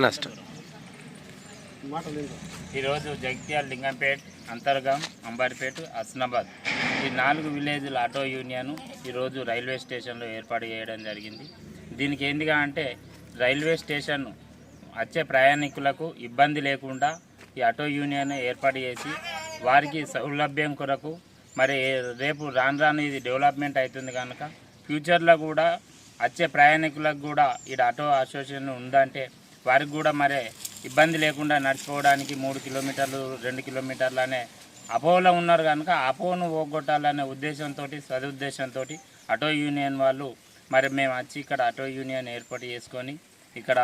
నష్టం. ఈరోజు జగిత్యాల లింగంపేట్ అంతర్గం అంబారిపేట హస్నాబాద్ ఈ నాలుగు విలేజ్ల ఆటో యూనియన్ ఈరోజు రైల్వే స్టేషన్లో ఏర్పాటు చేయడం జరిగింది. దీనికి ఏందిగా అంటే రైల్వే స్టేషన్ వచ్చే ప్రయాణికులకు ఇబ్బంది లేకుండా ఈ ఆటో యూనియన్ ఏర్పాటు చేసి వారికి సౌలభ్యం కొరకు మరి రేపు రాను రాను ఇది డెవలప్మెంట్ అవుతుంది కనుక ఫ్యూచర్లో కూడా వచ్చే ప్రయాణికులకు కూడా ఈ ఆటో అసోసియేషన్ ఉందంటే వారికి కూడా మరి ఇబ్బంది లేకుండా నడిచిపోవడానికి మూడు కిలోమీటర్లు రెండు కిలోమీటర్లు అనే అపోలో ఉన్నారు కనుక అపోను పోగొట్టాలనే ఉద్దేశంతో సదుద్దేశంతో ఆటో యూనియన్ వాళ్ళు మరి మేము వచ్చి ఇక్కడ ఆటో యూనియన్ ఏర్పాటు చేసుకొని ఇక్కడ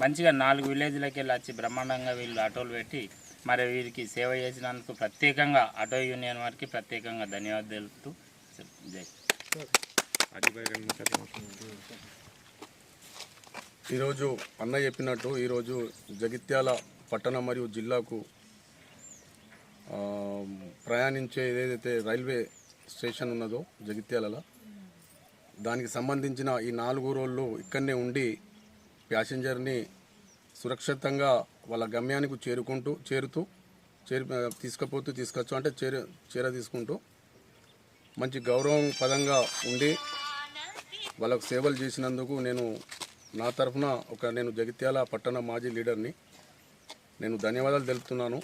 మంచిగా నాలుగు విలేజ్లకి వెళ్ళి వచ్చి బ్రహ్మాండంగా వీళ్ళు ఆటోలు పెట్టి మరి వీరికి సేవ చేసినందుకు ప్రత్యేకంగా ఆటో యూనియన్ వారికి ప్రత్యేకంగా ధన్యవాదాలు తెలుపుతూ జై. ఈరోజు అన్న చెప్పినట్టు ఈరోజు జగిత్యాల పట్టణం మరియు జిల్లాకు ప్రయాణించే ఏదైతే రైల్వే స్టేషన్ ఉన్నదో జగిత్యాలలో దానికి సంబంధించిన ఈ నాలుగు రోజులు ఇక్కడనే ఉండి ప్యాసింజర్ని సురక్షితంగా వాళ్ళ గమ్యానికి చేరుకుంటూ చేరుతూ చేరు తీసుకుపోతూ తీసుకొచ్చు అంటే చేర చేర తీసుకుంటూ మంచి గౌరవం పదంగా ఉండి వాళ్ళకు సేవలు చేసినందుకు నేను నా తరఫున ఒక నేను జగిత్యాల పట్టణ మాజీ లీడర్ని నేను ధన్యవాదాలు తెలుపుతున్నాను.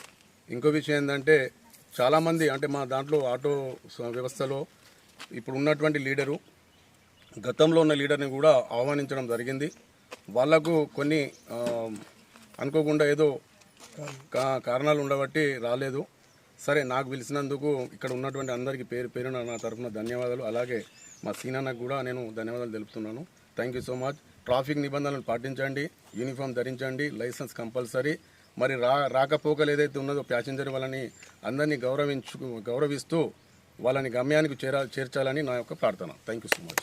ఇంకో విషయం ఏంటంటే చాలామంది అంటే మా దాంట్లో ఆటో వ్యవస్థలో ఇప్పుడు ఉన్నటువంటి లీడరు గతంలో ఉన్న లీడర్ని కూడా ఆహ్వానించడం జరిగింది. వాళ్ళకు కొన్ని అనుకోకుండా ఏదో కా- కారణాలు ఉండబట్టి రాలేదు. సరే నాకు పిలిచినందుకు ఇక్కడ ఉన్నటువంటి అందరికీ పేరు పేరున నా తరఫున ధన్యవాదాలు. అలాగే మా సీనాన్నకు కూడా నేను ధన్యవాదాలు తెలుపుతున్నాను. Thank you so much. Traffic నిబంధనలు పాటించండి యూనిఫామ్ ధరించండి లైసెన్స్ కంపల్సరీ. మరి రా రాకపోకలు ఏదైతే ఉన్నదో ప్యాసింజర్ వాళ్ళని అందరినీ గౌరవించు గౌరవిస్తూ వాళ్ళని గమ్యానికి చేరా చేర్చాలని నా యొక్క ప్రార్థన. Thank you so much